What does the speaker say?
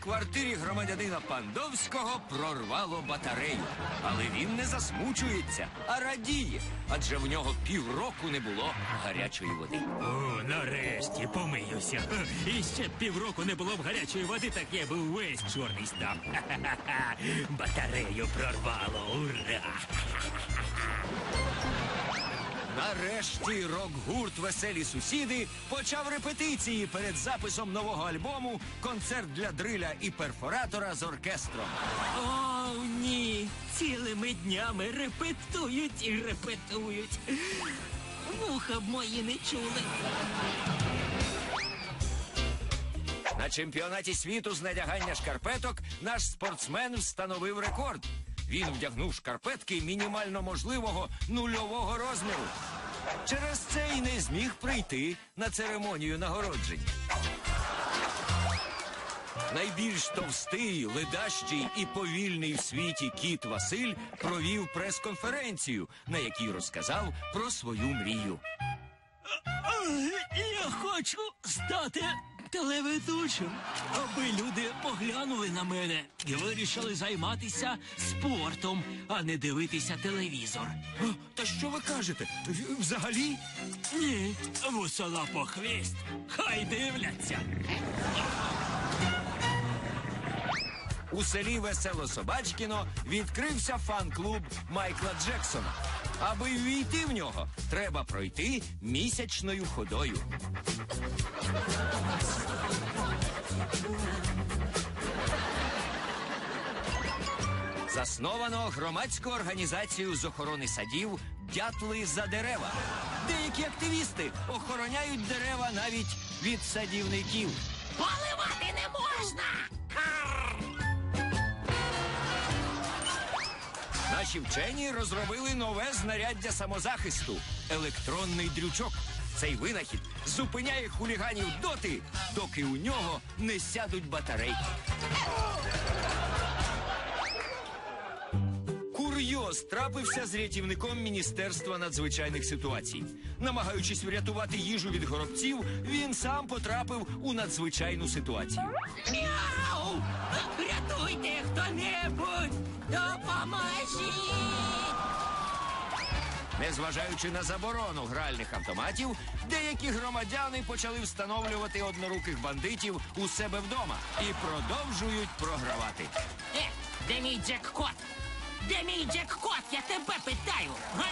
квартирі громадянина Пандовського прорвало батарею. Але він не засмучується, а радіє, адже в нього півроку не було гарячої води. О, нарешті помиюся. І ще півроку не було б гарячої води, так я би весь чорний став. Батарею прорвало. Ура! Нарешті рок-гурт Веселі сусіди почав репетиції перед записом нового альбому Концерт для дриля і перфоратора з оркестром. О, ні. Цілими днями репетують і репетують. Вуха б мої не чули. На чемпіонаті світу з надягання шкарпеток наш спортсмен встановив рекорд. Він вдягнув шкарпетки мінімально можливого нульового розміру. Через це й не зміг прийти на церемонію нагородження. Найбільш товстий, ледащий і повільний в світі кіт Василь провів прес-конференцію, на якій розказав про свою мрію. Я хочу стати телеведучим, аби люди поглянули на мене і вирішили займатися спортом, а не дивитися телевізор. Та що ви кажете? Взагалі? Ні, вусола по хвіст. Хай дивляться. У селі Весело Собачкіно відкрився фан-клуб Майкла Джексона. Аби ввійти в нього, треба пройти місячною ходою. Засновано громадську організацію з охорони садів Дятли за дерева. Деякі активісти охороняють дерева навіть від садівників. Поливати не можна! Наші вчені розробили нове знаряддя самозахисту електронний дрючок. Цей винахід зупиняє хуліганів доти, доки у нього не сядуть батарейки. Курйоз трапився з рятівником Міністерства надзвичайних ситуацій. Намагаючись врятувати їжу від горобців, він сам потрапив у надзвичайну ситуацію. Мяу! Рятуйте хто-небудь! Допоможіть! Незважаючи на заборону гральних автоматів, деякі громадяни почали встановлювати одноруких бандитів у себе вдома і продовжують програвати. Е, де мій джеккот? Де мій джеккот? Я тебе питаю! Га?